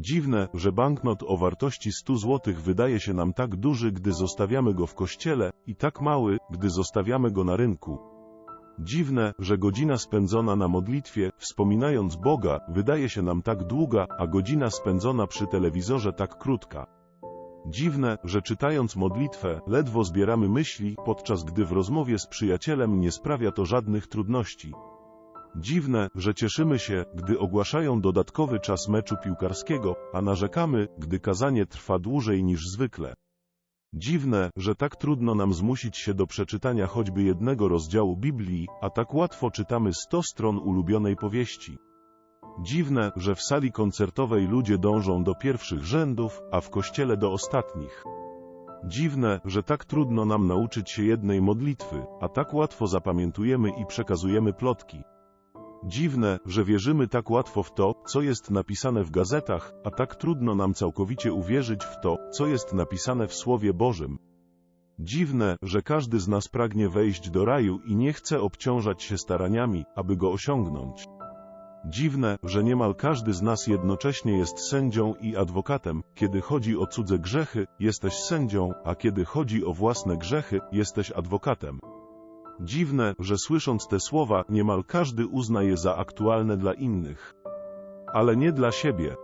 Dziwne, że banknot o wartości 100 zł wydaje się nam tak duży, gdy zostawiamy go w kościele, i tak mały, gdy zostawiamy go na rynku. Dziwne, że godzina spędzona na modlitwie, wspominając Boga, wydaje się nam tak długa, a godzina spędzona przy telewizorze tak krótka. Dziwne, że czytając modlitwę, ledwo zbieramy myśli, podczas gdy w rozmowie z przyjacielem nie sprawia to żadnych trudności. Dziwne, że cieszymy się, gdy ogłaszają dodatkowy czas meczu piłkarskiego, a narzekamy, gdy kazanie trwa dłużej niż zwykle. Dziwne, że tak trudno nam zmusić się do przeczytania choćby jednego rozdziału Biblii, a tak łatwo czytamy 100 stron ulubionej powieści. Dziwne, że w sali koncertowej ludzie dążą do pierwszych rzędów, a w kościele do ostatnich. Dziwne, że tak trudno nam nauczyć się jednej modlitwy, a tak łatwo zapamiętujemy i przekazujemy plotki. Dziwne, że wierzymy tak łatwo w to, co jest napisane w gazetach, a tak trudno nam całkowicie uwierzyć w to, co jest napisane w Słowie Bożym. Dziwne, że każdy z nas pragnie wejść do raju i nie chce obciążać się staraniami, aby go osiągnąć. Dziwne, że niemal każdy z nas jednocześnie jest sędzią i adwokatem, kiedy chodzi o cudze grzechy, jesteś sędzią, a kiedy chodzi o własne grzechy, jesteś adwokatem. Dziwne, że słysząc te słowa, niemal każdy uzna je za aktualne dla innych. Ale nie dla siebie.